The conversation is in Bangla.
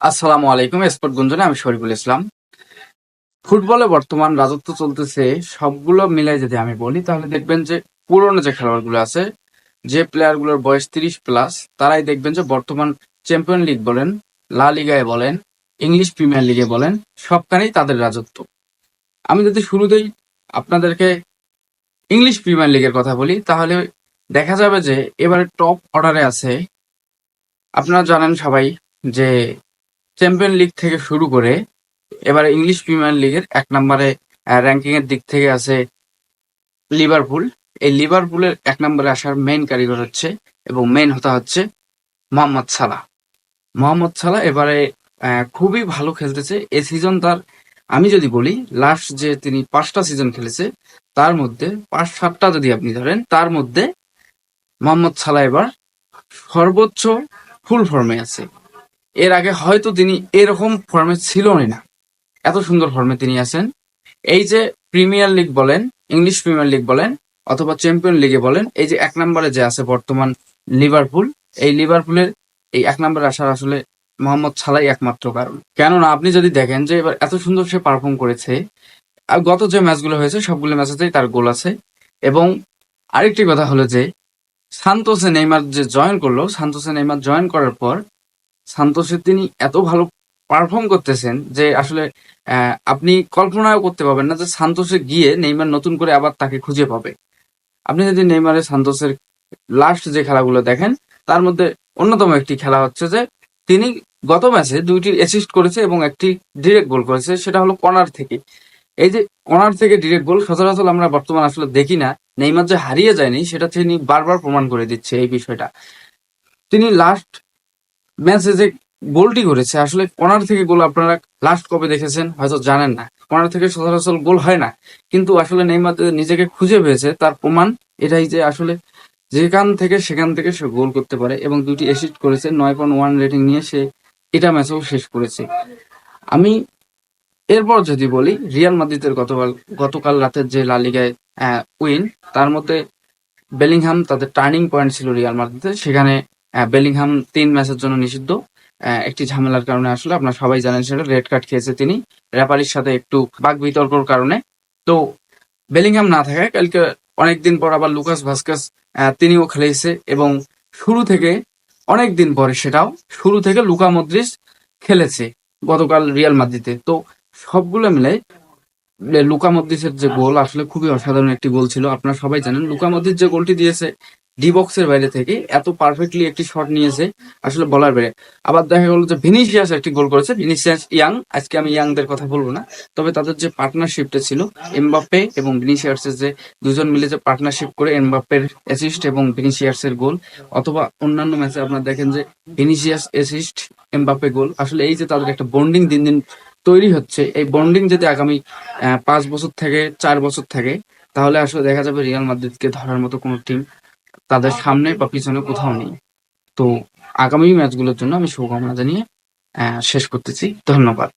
আসসালামু আলাইকুম স্পোর্ট গুঞ্জনে আমি শরীফুল ইসলাম। ফুটবলে বর্তমান রাজত্ব চলতেছে, সবগুলো মিলাই যদি আমি বলি, তাহলে দেখবেন যে পুরনো যে খেলোয়াড়গুলো আছে, যে প্লেয়ারগুলোর বয়স তিরিশ প্লাস, তারাই দেখবেন যে বর্তমান চ্যাম্পিয়ন লিগ বলেন, লা লিগায় বলেন, ইংলিশ প্রিমিয়ার লিগে বলেন, সবখানেই তাদের রাজত্ব। আমি যদি শুরুতেই আপনাদেরকে ইংলিশ প্রিমিয়ার লিগের কথা বলি, তাহলে দেখা যাবে যে এবারে টপ অর্ডারে আছে, আপনারা জানেন সবাই যে চ্যাম্পিয়ন লিগ থেকে শুরু করে এবারে ইংলিশ প্রিমিয়ার লিগের এক নম্বরে র্যাঙ্কিং এর দিক থেকে আছে লিভারপুল এই লিভারপুলের এক নম্বরে আসার মেইন কারিগর হচ্ছে এবং মেইন হতা হচ্ছে মোহাম্মদ সালাহ। মোহাম্মদ সালাহ এবারে খুবই ভালো খেলতেছে। এ সিজন তার, আমি যদি বলি লাস্ট যে তিনি পাঁচটা সিজন খেলেছে, তার মধ্যে পাঁচ সাতটা যদি আপনি ধরেন, তার মধ্যে মোহাম্মদ সালাহ এবার সর্বোচ্চ ফুল ফর্মে আছে। এর আগে হয়তো তিনি এরকম ফর্মে ছিলই না। এত সুন্দর ফর্মে তিনি আছেন। এই যে প্রিমিয়ার লিগ বলেন ইংলিশ প্রিমিয়ার লিগ বলেন, অথবা চ্যাম্পিয়ন লিগে বলেন, এই যে এক নম্বরে যে আছে বর্তমান লিভারপুল এই লিভারপুলের এই এক নম্বরে আসার আসলে মোহাম্মদ সালাই একমাত্র কারণ। কেননা আপনি যদি দেখেন যে এবার এত সুন্দর সে পারফর্ম করেছে, আর গত যে ম্যাচগুলো হয়েছে, সবগুলো ম্যাচেতেই তার গোল আছে। এবং আরেকটি কথা হলো যে, সান্তোসে নেইমার যে জয়েন করল, সান্তোসে নেইমার জয়েন করার পর সান্তোসের তিনি এত ভালো পারফর্ম করতেছেন যে আসলে আপনি কল্পনাও করতে পারবেন না যে সান্তোসে গিয়ে নেইমার নতুন করে আবার তাকে খুঁজে পাবে। আপনি যদি নেইমারের সান্তোসের লাস্ট যে খেলাগুলো দেখেন, তার মধ্যে অন্যতম একটি খেলা হচ্ছে যে তিনি গত ম্যাচে দুইটি অ্যাসিস্ট করেছে এবং একটি ডিরেক্ট গোল করেছে, সেটা হলো কর্নার থেকে। এই যে কর্নার থেকে ডিরেক্ট গোল সচরাচর আমরা বর্তমান আসলে দেখি না। নেইমার যে হারিয়ে যায়নি, সেটা তিনি বারবার প্রমাণ করে দিচ্ছে এই বিষয়টা। তিনি লাস্ট ম্যাচে যে গোলটি করেছে। আসলে কর্নার থেকে গোল আপনারা লাস্ট কবে দেখেছেন হয়তো জানেন না। কর্নার থেকে সচরাচর গোল হয় না। কিন্তু আসলে নেইমার নিজেকে খুঁজে পেয়েছে। তার প্রমাণ এটাই যে আসলে যেখান থেকে সেখান থেকে সে গোল করতে পারে এবং দুটি অ্যাসিস্ট করেছে। নয় পয়েন্ট ওয়ান রেটিং নিয়ে সে এটা ম্যাচেও শেষ করেছে। আমি এরপর যদি বলি রিয়াল মাদ্রিদের গতকাল গতকাল রাতের যে লালিগায় উইন তার মধ্যে বেলিংহাম তাদের টার্নিং পয়েন্ট ছিল রিয়াল মাদ্রিদের সেখানে বেলিংহাম তিন ম্যাচের জন্য নিষিদ্ধ। একটি ঝামেলার কারণে আসলে আপনার সবাই জানেন সেটা রেড কার্ড খেয়েছে তিনি। রেফারির সাথে একটু বাক বিতর্কর কারণে। তো বেলিংহাম না থাকায় কালকে অনেকদিন পর আবার লুকাস ভাস্কাস তিনিও খেলেছে এবং শুরু থেকে অনেক দিন পরে সেটাও শুরু থেকে লুকা মদ্রিস খেলেছে গতকাল রিয়াল মাদ্রিদে। তো সবগুলো মিলে লুকা মদ্রিসের যে গোল আসলে খুবই অসাধারণ একটি গোল ছিল। আপনারা সবাই জানেন লুকা মদ্রিস যে গোলটি দিয়েছে ডি বক্সের বাইরে থেকে এত পারফেক্টলি একটি শট নিয়েছে, আসলে বলার বাইরে। আবার দেখা গেল যে ভিনিসিয়াস একটি গোল করেছে। ভিনিসিয়াস ইয়াং আজকে আমি ইয়াংদের কথা বলব না। তবে তাদের যে পার্টনারশিপটা ছিল এমবাপ্পে এবং ভিনিসিয়াসের যে দুজন মিলে যে পার্টনারশিপ করে এমবাপ্পের অ্যাসিস্ট এবং ভিনিসিয়াসের গোল, অথবা অন্যান্য ম্যাচে আপনারা দেখেন যে ভিনিসিয়াস অ্যাসিস্ট এমবাপ্পে গোল, আসলে এই যে তাদের একটা বন্ডিং দিন দিন তৈরি হচ্ছে, এই বন্ডিং যদি আগামী পাঁচ বছর থেকে, চার বছর থাকে, তাহলে আসলে দেখা যাবে রিয়াল মাদ্রিদকে ধরার মতো কোনো টিম তাদের সামনে বা পিছনে কোথাও নেই। তো আগামী ম্যাচগুলোর জন্য আমি শুভকামনা জানিয়ে শেষ করতেছি। ধন্যবাদ।